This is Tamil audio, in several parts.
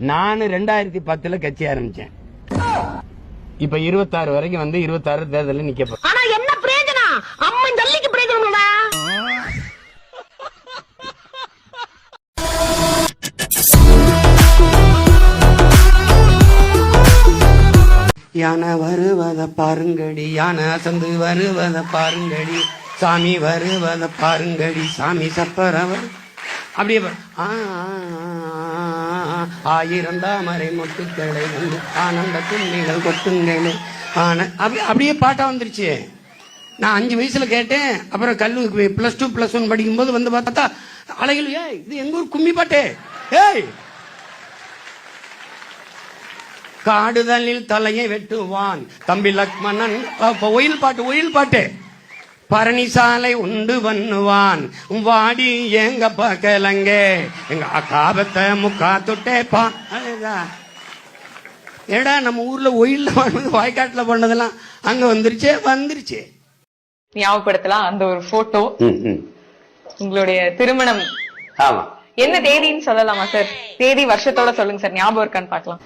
நான் ரெண்டாயிரத்தி பத்துல கட்சி ஆரம்பிச்சேன். இப்ப இருபத்தாறு வரைக்கும் வந்து இருபத்தாறு தேர்தலில் நிக்க ஆனா என்ன பிரயோஜனம்? அம்மன் ஜல்லிக்கு பிரயோஜனம்டா யானை வருவத பாருங்கடி யானை அசந்து வருவத பாருங்கடி சாமி வருவத பாருங்கடி சாமி சப்பரவர். அப்படியே ஆ, ஆயிரம் தாமரை மொட்டுக்களை வந்து ஆனந்த துண்ணிகள் கொட்டுங்களே. ஆன அப்படி அப்படியே பாட்டா வந்துருச்சு. நான் அஞ்சு வயசுல கேட்டேன். அப்புறம் கல்லூரி பிளஸ் டூ பிளஸ் ஒன் படிக்கும்போது வந்து பார்த்தா அழகில் ஏய் இது எங்க ஊர் கும்மி பாட்டே? ஏய்! காடுதலில் தலையை வெட்டுவான். தம்பி லக்மணன் ஒயில் பாட்டு ஒயில் பாட்டு. பரணிசாலை உண்டு பண்ணுவான். வாடி எங்க பக்கலங்க எங்க காபத்தை முக்கா தொட்டே பா. அழுதா ஏடா நம்ம ஊர்ல ஒயில்ல பண்ணது வாய்க்காட்டுல பண்ணதெல்லாம் அங்க வந்துருச்சே வந்துருச்சு. ஞாபகப்படுத்தலாம் அந்த ஒரு போட்டோ உங்களுடைய திருமணம். ஆமா. என்ன தேதின்னு சொல்லலாமா சார் தேதி வருஷத்தோட சொல்லுங்க சார் ஞாபகம் இருக்கான்னு பார்க்கலாம்.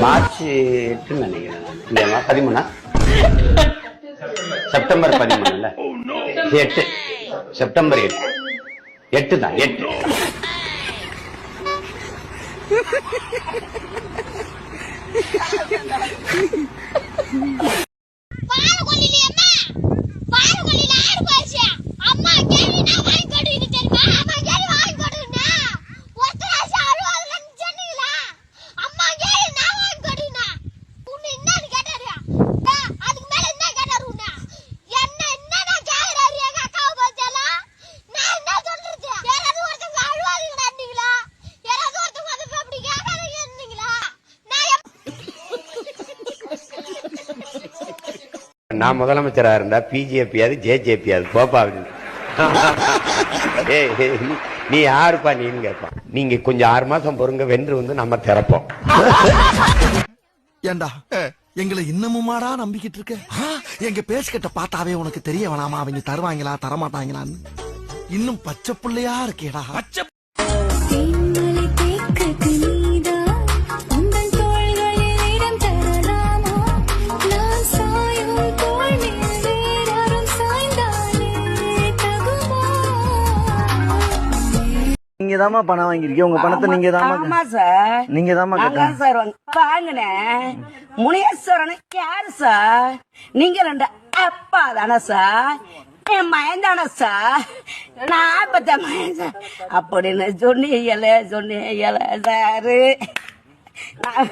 மார்ச் எட்டுன்னு நினைக்கிறேன் இல்லையா பதிமூணா? செப்டம்பர் பதிமூணுல. எட்டு. செப்டம்பர் எட்டு. எட்டு தான் எட்டு. நான் முதலமைச்சரா இருந்தா பிஜேபியாது ஜேஜேபியாது போப்பா அப்படின்னு நீ- யாருப்பா நீன்னு கேட்பான் நீங்க கொஞ்சம் ஆறு மாசம் பொறுங்க வென்று வந்து நம்ம திறப்போம். ஏண்டா? எங்களை இன்னமுமாடா நம்பிக்கிட்டு இருக்க? எங்க பேசிக்கிட்ட பார்த்தாவே உனக்கு தெரிய வேணாமா? அவங்க தருவாங்களா தரமாட்டாங்களான்னு. இன்னும் பச்சை புள்ளையா இருக்கேடா. நீங்க தாமா பணம் வாங்கிருக்கீங்க உங்க பணத்தை நீங்க ஆமா தாமா சார். நீங்க தாமா நான் தான் சார் வாங்க- வாங்கினேன். முனேஸ்வரன் யாரு சார்? நீங்க ரெண்டு அப்பா தானே சார்? என் மயன் தானே சார்? நான் பத்த மயன் சார். அப்படின்னு சொன்னீங்கல சொன்னீங்கல சாரு. நான்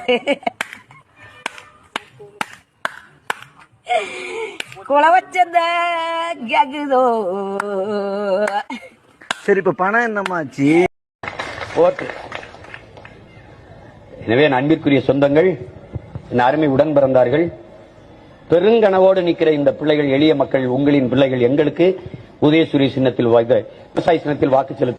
குல வச்சத கேக்குதோ சரி இப்ப பணம் என்னமாச்சு எனவே என் அன்பிற்குரிய சொந்தங்கள் என் அருமை உடன் பிறந்தார்கள் பெருங்கனவோடு நிற்கிற இந்த பிள்ளைகள் எளிய மக்கள் உங்களின் பிள்ளைகள் எங்களுக்கு உதயசூரிய சின்னத்தில் வாய்ந்த விவசாய சின்னத்தில் வாக்கு செலுத்த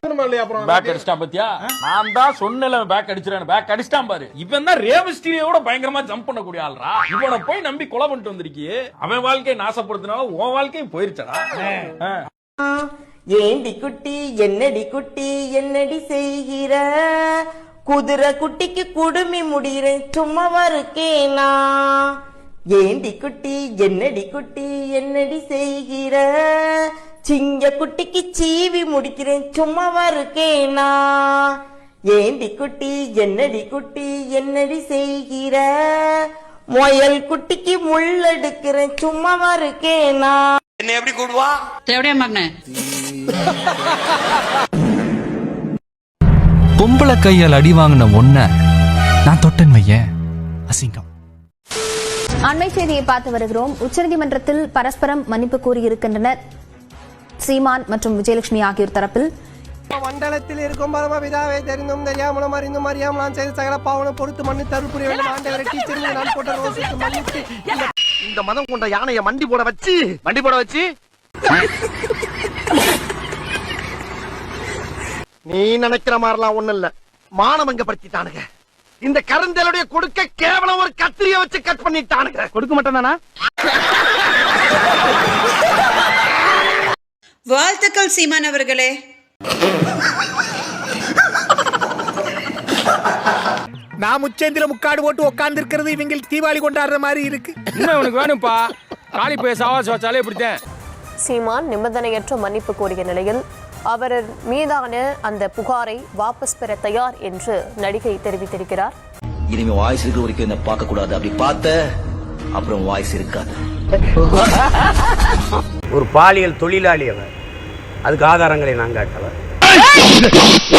பேக் அடிச்சிட்டான் பாத்தியா? நான் தான் சொன்னல பேக் அடிச்சிடான் பேக் அடிச்சிட்டான் பாரு. இவன் தான் ரேவஸ்டிரியோட பயங்கரமா ஜம்ப் பண்ணக்கூடிய ஆள்ரா. இவனை போய் நம்பி கொலை பண்ணிட்டு வந்திருக்கியே. அவன் வாழ்க்கையை நாசப்படுத்தினால உன் வாழ்க்கையும் போயிருச்சடா. ஏண்டி குட்டி என்னடி குட்டி என்னடி செய்கிற? குதிரை குட்டிக்கு குடுமி முடிகிறேன் சும்மாவா இருக்கேனா ஏண்டி குட்டி என்னடி குட்டி என்னடி செய்கிற? சிங்க குட்டிக்கு சீவி முடிக்கிறேன் சும்மாவா இருக்கேனா ஏண்டி குட்டி என்னடி குட்டி என்னடி செய்கிற? முயல் குட்டிக்கு முள்ளெடுக்கிறேன் சும்மாவா இருக்கேனா என்ன எப்படி கூடுவா பொம்பளை கையால் அடி வாங்கின ஒன்ன நான் தொட்டன் வையேன். அசிங்கம். அண்மை செய்தியை பார்த்து வருகிறோம். உச்சநீதிமன்றத்தில் பரஸ்பரம் மன்னிப்பு கூறியிருக்கின்றனர். சீமான் மற்றும் விஜயலட்சுமி ஆகியோர் தரப்பில். மண்டலத்தில் இருக்கும் பரம பிதாவை தெரிந்தும் தெரியாமலும் அறிந்தும் அறியாமல் நான் செய்த சகல பாவனை பொறுத்து மண்ணு தருள் புரிய வேண்டும் ஆண்டவரை டீச்சர் நான் போட்ட ரோசுக்கு மன்னித்து. இந்த- இந்த மதம் கொண்ட யானையை மண்டி போட வச்சு? மண்டி போட வச்சு? நீ நினைக்கிற மாதிரிலாம் ஒண்ணு இல்ல. மானவங்க படுத்திட்டானுங்க. இந்த கருந்தலுடைய கொடுக்க கேவலம் ஒரு கத்திரிய வச்சு கட் பண்ணிட்டானுங்க. கொடுக்க மாட்டேனா வாழ்த்துக்கள் சீமான் அவர்களே. நான் முச்சேந்திர முக்காடு போட்டு உட்கார்ந்து இருக்கிறது இவங்களுக்கு தீபாவளி கொண்டாடுற மாதிரி இருக்கு. இன்னும் உனக்கு வேணும்ப்பா. காலி போய் சாவாஸ் வச்சாலே இப்படித்தான். சீமான் நிபந்தனையற்ற மன்னிப்பு கோரிய நிலையில் அவர் மீதான அந்த புகாரை வாபஸ் பெற தயார் என்று நடிகை தெரிவித்திருக்கிறார். இனிமே வாய்ஸ் இருக்கிற வரைக்கும் என்ன பார்க்க கூடாது அப்படி பார்த்த அப்புறம் வாய்ஸ் இருக்காது. ஒரு பாலியல் தொழிலாளி அவர். அதுக்கு ஆதாரங்களை நான் காட்டவர்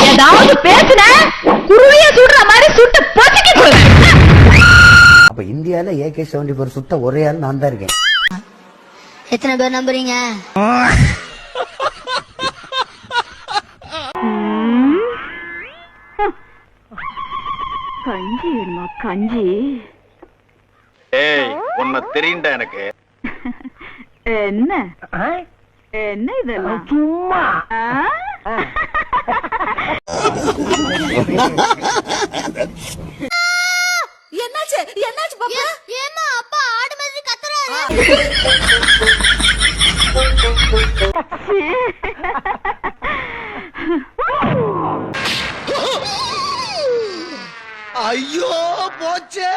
ஏதாவது பேசுன குருவிய சுடுற மாதிரி சுட்டு பொசுக்கி அப்ப இந்தியால ஏகே செவன்டி போர் சுத்த ஒரே ஆள் நான் தான் இருக்கேன். எத்தனை பேர் நம்புறீங்க? கஞ்சி வேணுமா? கஞ்சி. ஏய் உன்னை தெரியுண்டா எனக்கு. என்ன? என்ன இதெல்லாம்? சும்மா. என்னாச்சு? என்னாச்சு பாப்பா? ஏமா அப்பா ஆடு மாதிரி கத்துறாரு. ஐயோ போச்சே.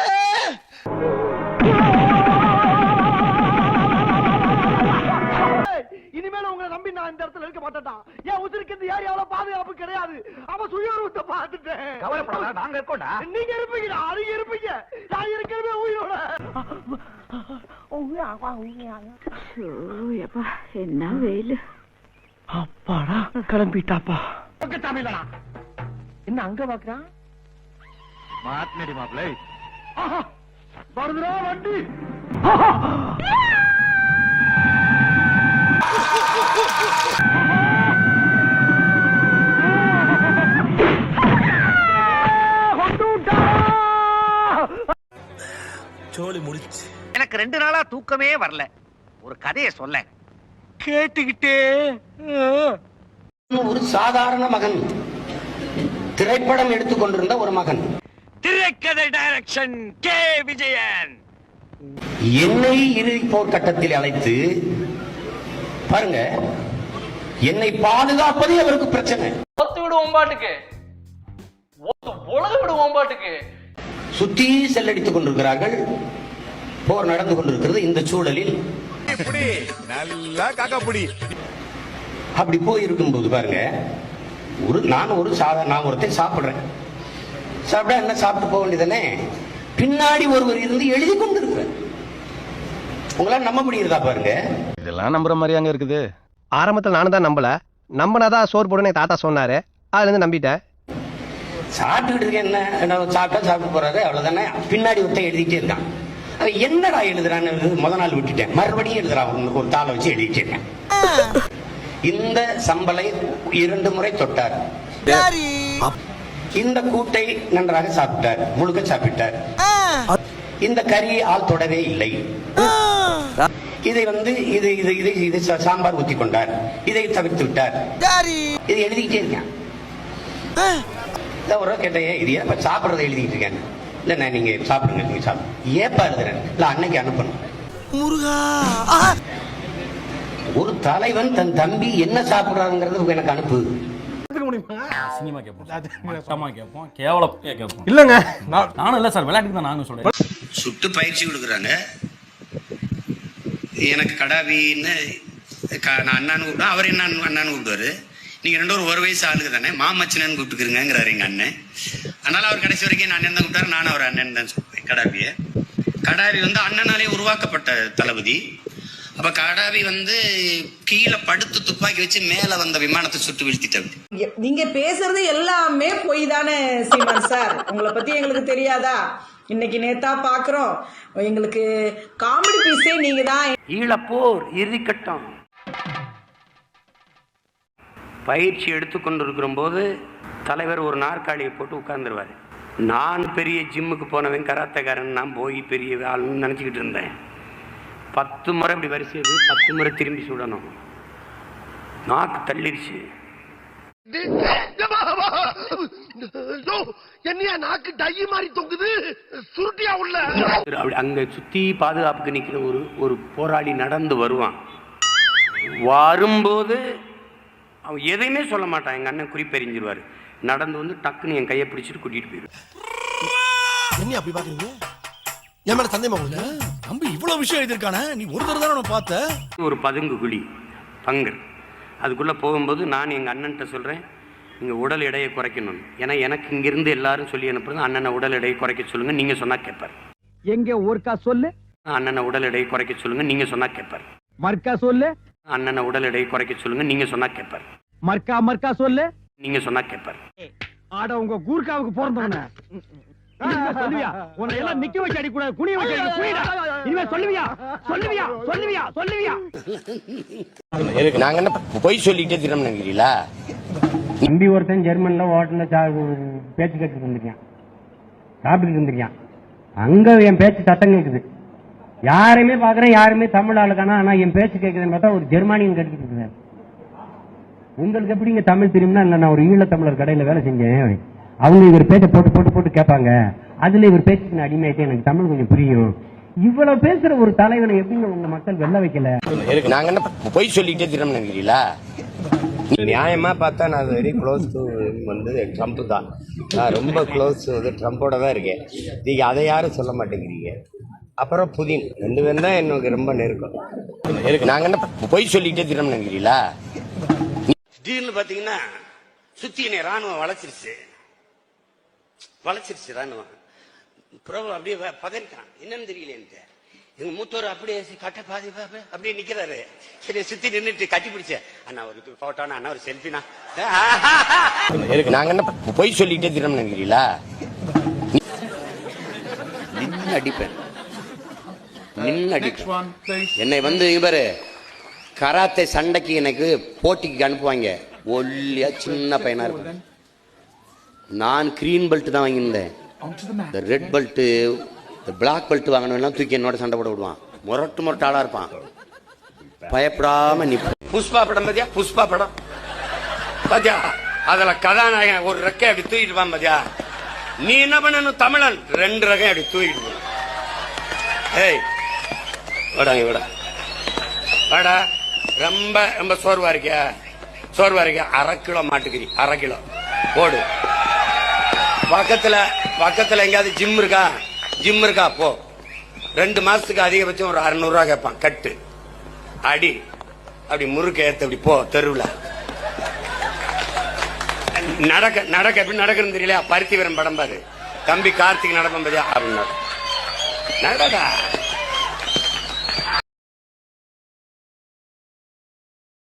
இனிமேல உங்களை நம்பி நான் இந்த இடத்துல இருக்க மாட்டேன்டா. என் உதிருக்கு இந்த ஏரியாவுல பாதுகாப்பு கிடையாது. அவன் சுயரூபத்தை பார்த்துட்டேன். கவலைப்படாத நாங்க இருக்கோம்டா. நீங்க இருப்பீங்கடா நீங்க இருப்பீங்க. நான் இருக்கவே உயிரோட. என்ன வெயில். அப்பாடா கிளம்பிட்டாப்பா. என்ன அங்க பாக்குறான்? மாத்னடி மாப்பிளை வருதுடா வண்டி. எனக்கு ரெண்டு நாளா தூக்கமே வரல. ஒரு கதையை சொல்ல கேட்டுக்கிட்டே ஒரு சாதாரண மகன். திரைப்படம் எடுத்துக்கொண்டிருந்த ஒரு மகன். திரைக்கதை டைரக்ஷன் கே விஜயன். என்னை இறுதி போர்க்கட்டத்தில் அழைத்து பாருங்க என்னை பாதுகாப்பதே அவருக்கு பிரச்சனை. ஒத்து விடுவோம் பாட்டுக்கு. உலக விடுவோம் பாட்டுக்கு. சுத்தி செல்லடித்துக் கொண்டிருக்கிறார்கள். போர் நடந்து கொண்டிருக்கிறது இந்த சூழலில். நல்லா காக்காப்புடி. அப்படி போய் இருக்கும்போது பாருங்க ஒரு நான் ஒரு சாதா நான் ஒருத்தன் சாப்பிடுறேன். சாப்பிட்டா என்ன சாப்பிட்டு போக வேண்டியதானே பின்னாடி ஒருவர் இருந்து எழுதி கொண்டிருக்கிறார். உங்களால நம்ப முடியுதா பாருங்க. இதெல்லாம் நம்புற மாதிரி அங்க இருக்குது. ஆரம்பத்துல நானும் தான் நம்பல. நம்பினாதான் சோறு போடுன்னு தாத்தா சொன்னாரு. அதுல இருந்து நம்பிட்டேன். சாப்பிட்டுக்கிட்டு இருக்கேன் என்ன? சாப்பிட்டா சாப்பிட்டு போறாரு அவ்வளவுதானே? பின்னாடி ஒருத்தன் எழுதிட்டே இருக்கான். அவன் என்னடா எழுதுறான்னு முத நாள் விட்டுட்டேன். மறுபடியும் எழுதுறான் ஒரு தாளை வச்சு எழுதிட்டே இருக்கேன். இந்த சம்பளை இரண்டு முறை தொட்டார். இந்த கூட்டை நன்றாக சாப்பிட்டார் முழுக்க சாப்பிட்டார். இந்த கறி ஆள் தொடவே இல்லை. இதை வந்து இது இது இது இது சாம்பார் ஊத்தி கொண்டார். இதை தவிர்த்து விட்டார். இது எழுதிக்கிட்டே இருக்கேன். ஒரு கேட்டேன் "ஏன் இது ஏன் சாப்பிடுறதை எழுதிட்டு இருக்கேன் இல்ல நீங்க சாப்பிடுங்க நீங்க சாப்பிடுங்க. ஏப்பா எழுதுறேன்? இல்ல அன்னைக்கு அனுப்பணும். முருகா. ஒரு தலைவன் தன் தம்பி என்ன சாப்பிடுறாங்கிறது எனக்கு அனுப்பு. சினிமா கேட்போம் மட்டமா கேட்போம் கேவலம் கேட்போம் இல்லங்க. நானும் இல்ல சார் விளையாட்டுக்கு தான் நாங்க சொல்றேன். சுட்டு பயிற்சி கொடுக்குறாங்க. எனக்கு கடாவின்னு க- நான் அண்ணான்னு கூப்பிடுவேன் அவர் என்ன அண்ணான்னு கூப்பிடுவாரு. நீங்க ரெண்டு ஒரு ஒரு வயசு ஆளுங்க தானே. மாமச்சனன்னு கூப்பிட்டுக்கிறங்கிறாரு எங்க அண்ணன். அதனால அவர் கடைசி வரைக்கும் நான் அண்ணன் தான் கூப்பிட்டாரு. நானும் அவர் அண்ணன் தான் சொல்லுவேன் கடாவிய. கடாவி வந்து அண்ணனாலே உருவாக்கப்பட்ட தளபதி. அப்ப கடாவி வந்து கீழே படுத்து துப்பாக்கி வச்சு மேல வந்த விமானத்தை சுட்டு வீழ்த்திட்டாரு நீங்க பேசுறது எல்லாமே பொய் தானே சீமான் சார். உங்களை பத்தி எங்களுக்கு தெரியாதா? இன்னைக்கு நேத்தா பாக்குறோம். எங்களுக்கு காமெடி பீஸே நீங்க தான் ஈழப்போர் இறுதிக்கட்டம். பயிற்சி எடுத்துக்கொண்டிருக்கிற போது தலைவர் ஒரு நாற்காலியை போட்டு உட்கார்ந்துருவார். நான் பெரிய ஜிம்முக்கு போனவன் கராத்தக்காரன் நான் போய் பெரிய ஆளுன்னு நினச்சிக்கிட்டு இருந்தேன். பத்து முறை இப்படி வரிசை பத்து முறை திரும்பி சுடணும். நாக்கு தள்ளிருச்சு. என்னையா நாக்கு டை மாதிரி தொங்குது? சுருட்டியா உள்ள? அப்படி அங்க சுத்தி பாதுகாப்புக்கு நிக்கிற ஒரு ஒரு போராளி நடந்து வருவான். வரும்போது அவன் எதையுமே சொல்ல மாட்டான். எங்க அண்ணன் குறிப்பெறிஞ்சிருவாரு. நடந்து வந்து டக்குன்னு என் கையை பிடிச்சிட்டு கூட்டிட்டு போயிடுவார் என்ன அப்படி பாக்குறீங்க? என் மேல சந்தேகமா உங்களுக்கு தம்பி இவ்வளவு விஷயம் எழுதியிருக்கானே? நீ ஒரு தடவை தானே பார்த்த? ஒரு பதுங்கு குழி பங்கர். அதுக்குள்ளே போகும்போது நான் எங்கள் அண்ணன்ட்ட சொல்கிறேன் நீங்கள் உடல் எடையை குறைக்கணும். ஏன்னா எனக்கு இங்கிருந்து எல்லாரும் சொல்லி அனுப்புறது அண்ணனை உடல் எடையை குறைக்க சொல்லுங்கள் நீங்கள் சொன்னால் கேட்பார் எங்க ஒருக்கா சொல்லு? அண்ணனை உடல் எடையை குறைக்க சொல்லுங்கள் நீங்கள் சொன்னால் கேட்பார் மர்க்கா சொல்லு? அண்ணனை உடல் எடையை குறைக்க சொல்லுங்கள் நீங்கள் சொன்னால் கேட்பார் மர்க்கா மர்க்கா சொல்லு? நீங்கள் சொன்னால் கேட்பார் ஆட உங்க கூர்க்காவுக்கு பிறந்தவன. சொல்லுவியா? உன்னை எல்லாம் நிக்க வச்சு அடி கூடாது குனிய வச்சு அடி குனிடா. இனிமே சொல்லுவியா? சொல்லுவியா? சொல்லுவியா? சொல்லுவியா? நாங்கள் என்ன பொய் சொல்லிட்டே தினம் நினைக்கிறீங்களா? தம்பி ஒருத்தன் ஜெர்மன்ல ஹோட்டல்ல பேச்சு கேட்டு இருந்திருக்கான். சாப்பிட்டுட்டு இருந்திருக்கான். அங்க என் பேச்சு சத்தம் கேக்குது. யாருமே பாக்குறேன் யாருமே தமிழ் ஆளுக்கானா ஆனா என் பேச்சு கேக்குதுன்னு பார்த்தா ஒரு ஜெர்மானியன் கேட்டுக்கிட்டு இருக்காரு. உங்களுக்கு எப்படி இங்க தமிழ் தெரியும்னா இல்ல நான் ஒரு ஈழத்தமிழர் கடையில வேலை செஞ்சேன். அவங்க இவர் பேச்ச போட்டு போட்டு போட்டு கேட்பாங்க. அதுல இவர் பேச்சுக்கு நான் அடிமையாயிட்டேன் எனக்கு தமிழ் கொஞ்சம் புரியும். இவ்வளவு பேசுற ஒரு தலைவனை எப்படிங்க உங்க மக்கள் வெல்ல வைக்கல? நாங்கள் என்ன பொய் சொல்லிட்டே தினம் நினைக்கிறீங்களா? நியாயமா பார்த்தா நான் வெரி க்ளோஸ் டு வந்து ட்ரம்ப் தான். நான் ரொம்ப க்ளோஸ் வந்து ட்ரம்ப்போட தான் இருக்கேன். நீங்க அதை யாரும் சொல்ல மாட்டேங்கிறீங்க. அப்புறம் புதின். ரெண்டு பேரும் தான் எனக்கு ரொம்ப நெருக்கம். நாங்கள் என்ன பொய் சொல்லிட்டே தினம் நினைக்கிறீங்களா? திடீர்னு பாத்தீங்கன்னா சுத்தி என்னை ராணுவம் வளைச்சிருச்சு வளைச்சிருச்சு ராணுவம் பிரபு அப்படியே பதறிட்டான். என்னன்னு தெரியல எனக்கு எங்க மூத்தவர் அப்படியே கட்ட பாதி அப்படியே நிக்கிறாரு. சரி சுத்தி நின்னுட்டு கட்டி பிடிச்சேன். அண்ணா ஒரு போட்டோனா அண்ணா ஒரு செல்ஃபினா நாங்கள் என்ன பொய் சொல்லிட்டே தினம் நினைக்கிறீங்களா? நின்று அடிப்பேன். நின்று அடிப்பேன். என்னை வந்து இவரு கராத்தே சண்டைக்கு எனக்கு போட்டிக்கு அனுப்புவாங்க. ஒல்லியா சின்ன பையனா இருப்பேன். நான் கிரீன் பெல்ட் தான் வாங்கியிருந்தேன். இந்த ரெட் பெல்ட் இந்த பிளாக் பெல்ட் வாங்கினவெல்லாம் தூக்கி என்னோட சண்டை போட விடுவான். முரட்டு முரட்டு ஆளா இருப்பான். பயப்படாம நீ புஷ்பா படம் பாத்தியா? புஷ்பா படம். பாத்தியா? அதுல கதாநாயகன் ஒரு ரெக்கை அப்படி தூக்கிட்டு பாத்தியா? நீ என்ன பண்ணணும்? தமிழன். ரெண்டு ரகம் அப்படி தூக்கிட்டு. ஏய் வாடா இங்க வாடா. வாடா. ரொம்ப ரொம்ப சோர்வா இருக்கியா? சோர்வா இருக்கியா? அரை கிலோ மாட்டுக்கறி. அரை கிலோ. போடு. பக்கத்துல பக்கத்துல எங்கேயாவது ஜிம் இருக்கா? ஜிம் இருக்கா? போ. ரெண்டு மாசத்துக்கு அதிகபட்சம் ஒரு அறுநூறு ரூபா கேட்பான். கட்டு. அடி. அப்படி முறுக்க ஏத்து அப்படி போ தெருவில். நடக்க நடக்க எப்படி நடக்கணும் தெரியல பருத்தி வீரன் படம் பாரு. தம்பி கார்த்திக் நடப்பம் பாத்தியா? அப்படின்னு நடடா